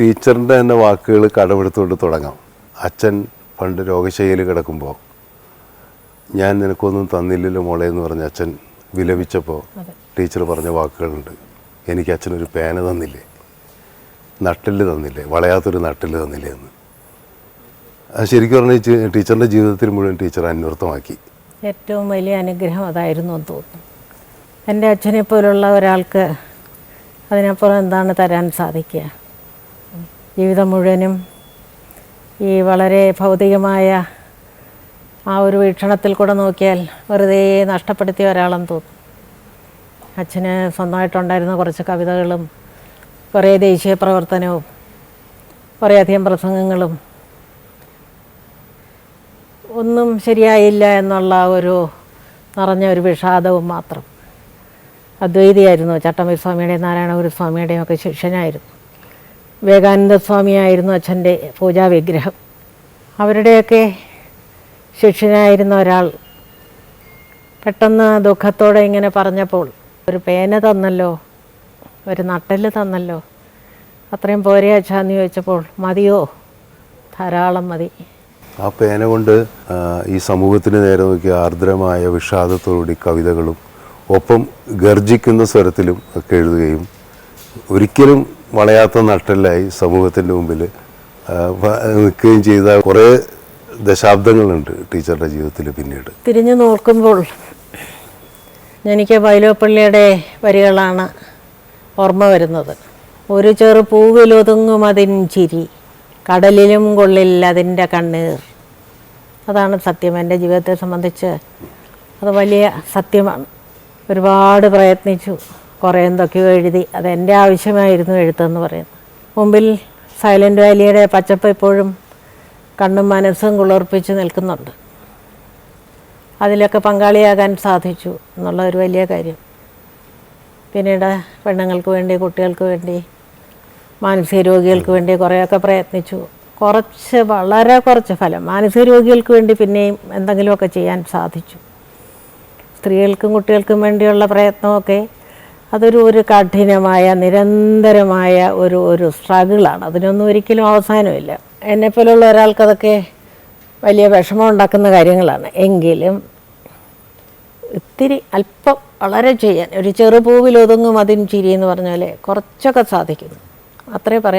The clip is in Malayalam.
ടീച്ചറിന്റെ തന്നെ വാക്കുകൾ കടമെടുത്തുകൊണ്ട് തുടങ്ങാം. അച്ഛൻ പണ്ട് രോഗശൈലിയിൽ കിടക്കുമ്പോൾ ഞാൻ നിനക്കൊന്നും തന്നില്ലല്ലോ മോളെ എന്ന് പറഞ്ഞ അച്ഛൻ വിലപിച്ചപ്പോൾ ടീച്ചർ പറഞ്ഞ വാക്കുകളുണ്ട്. എനിക്ക് അച്ഛനൊരു പേന തന്നില്ലേ? നട്ടിൽ തന്നില്ലേ? വളയാത്തൊരു നട്ടിൽ തന്നില്ലേ? എന്ന്. അത് ശരിക്കും പറഞ്ഞാൽ ടീച്ചറിന്റെ ജീവിതത്തിൽ മുഴുവൻ ടീച്ചർ അന്വർത്ഥമാക്കി. ഏറ്റവും വലിയ അനുഗ്രഹം അതായിരുന്നു എന്ന് തോന്നുന്നു. എന്റെ അച്ഛനെ പോലുള്ള ഒരാൾക്ക് അതിനപ്പുറം എന്താണ് തരാൻ സാധിക്കുക? ജീവിതം മുഴുവനും ഈ വളരെ ഭൗതികമായ ആ ഒരു വീക്ഷണത്തിൽ കൂടെ നോക്കിയാൽ വെറുതെ നഷ്ടപ്പെടുത്തിയ ഒരാളെന്ന് തോന്നും. അച്ഛന് സ്വന്തമായിട്ടുണ്ടായിരുന്ന കുറച്ച് കവിതകളും കുറേ ദേശീയ പ്രവർത്തനവും കുറേയധികം പ്രസംഗങ്ങളും ഒന്നും ശരിയായില്ല എന്നുള്ള ഒരു നിറഞ്ഞ ഒരു വിഷാദവും മാത്രം. അദ്വൈതിയായിരുന്നു ചട്ടമ്പി സ്വാമിയുടെയും നാരായണഗുരു സ്വാമിയുടെയും ഒക്കെ ശിഷ്യനായിരുന്നു. വിവേകാനന്ദ സ്വാമിയായിരുന്നു അച്ഛന്റെ പൂജാ വിഗ്രഹം അവരുടെയൊക്കെ ശിഷ്യനായിരുന്ന ഒരാൾ പെട്ടെന്ന് ദുഃഖത്തോടെ ഇങ്ങനെ പറഞ്ഞപ്പോൾ ഒരു പേന തന്നല്ലോ ഒരു നട്ടൽ തന്നല്ലോ അത്രയും പോരെ അച്ഛാന്ന് ചോദിച്ചപ്പോൾ മതിയോ? ധാരാളം മതി. ആ പേന കൊണ്ട് ഈ സമൂഹത്തിന് നേരെ നോക്കിയ ആർദ്രമായ വിഷാദത്തോടുകൂടി കവിതകളും ഒപ്പം ഗർജിക്കുന്ന സ്വരത്തിലും ഒക്കെ എഴുതുകയും ഒരിക്കലും വളയാത്ത നട്ടലായി സമൂഹത്തിന്റെ മുമ്പിൽ നിൽക്കുകയും ചെയ്ത കുറേ ദശാബ്ദങ്ങളുണ്ട് ടീച്ചറുടെ ജീവിതത്തിൽ പിന്നീട്. തിരിഞ്ഞു നോക്കുമ്പോൾ എനിക്ക് വൈലോപ്പള്ളിയുടെ വരികളാണ് ഓർമ്മ വരുന്നത്. ഒരു ചെറു പൂവിലൊതുങ്ങും അതിൻ ചിരി കടലിലും കൊള്ളില്ല അതിന്റെ കണ്ണീർ. അതാണ് സത്യം. എന്റെ ജീവിതത്തെ സംബന്ധിച്ച് അത് വലിയ സത്യമാണ്. ഒരുപാട് പ്രയത്നിച്ചു. കുറേ എന്തൊക്കെയോ എഴുതി. അതെന്റെ ആവശ്യമായിരുന്നു എഴുത്തെന്ന് പറയുന്നത്. മുമ്പിൽ സൈലന്റ് വാലിയുടെ പച്ചപ്പ് ഇപ്പോഴും കണ്ണും മനസ്സും കുളിർപ്പിച്ച് നിൽക്കുന്നുണ്ട്. അതിലൊക്കെ പങ്കാളിയാകാൻ സാധിച്ചു എന്നുള്ള ഒരു വലിയ കാര്യം. പിന്നീട് പെണ്ണുങ്ങൾക്ക് വേണ്ടി കുട്ടികൾക്ക് വേണ്ടി മാനസിക രോഗികൾക്ക് വേണ്ടി കുറേയൊക്കെ പ്രയത്നിച്ചു. കുറച്ച് വളരെ കുറച്ച് ഫലം. മാനസിക രോഗികൾക്ക് വേണ്ടി പിന്നെയും എന്തെങ്കിലുമൊക്കെ ചെയ്യാൻ സാധിച്ചു. സ്ത്രീകൾക്കും കുട്ടികൾക്കും വേണ്ടിയുള്ള പ്രയത്നമൊക്കെ അതൊരു ഒരു കഠിനമായ നിരന്തരമായ ഒരു ഒരു സ്ട്രഗിളാണ് അതിനൊന്നും ഒരിക്കലും അവസാനമില്ല. എന്നെപ്പോലുള്ള ഒരാൾക്കതൊക്കെ വലിയ വിഷമം ഉണ്ടാക്കുന്ന കാര്യങ്ങളാണ്. എങ്കിലും ഇത്തിരി അല്പം വളരെ ചെയ്യാൻ ഒരു ചെറുപൂവിൽ ഒതുങ്ങും അതിൻ ചിരി എന്ന് പറഞ്ഞാൽ കുറച്ചൊക്കെ സാധിക്കുന്നു. അത്രേ പറയാൻ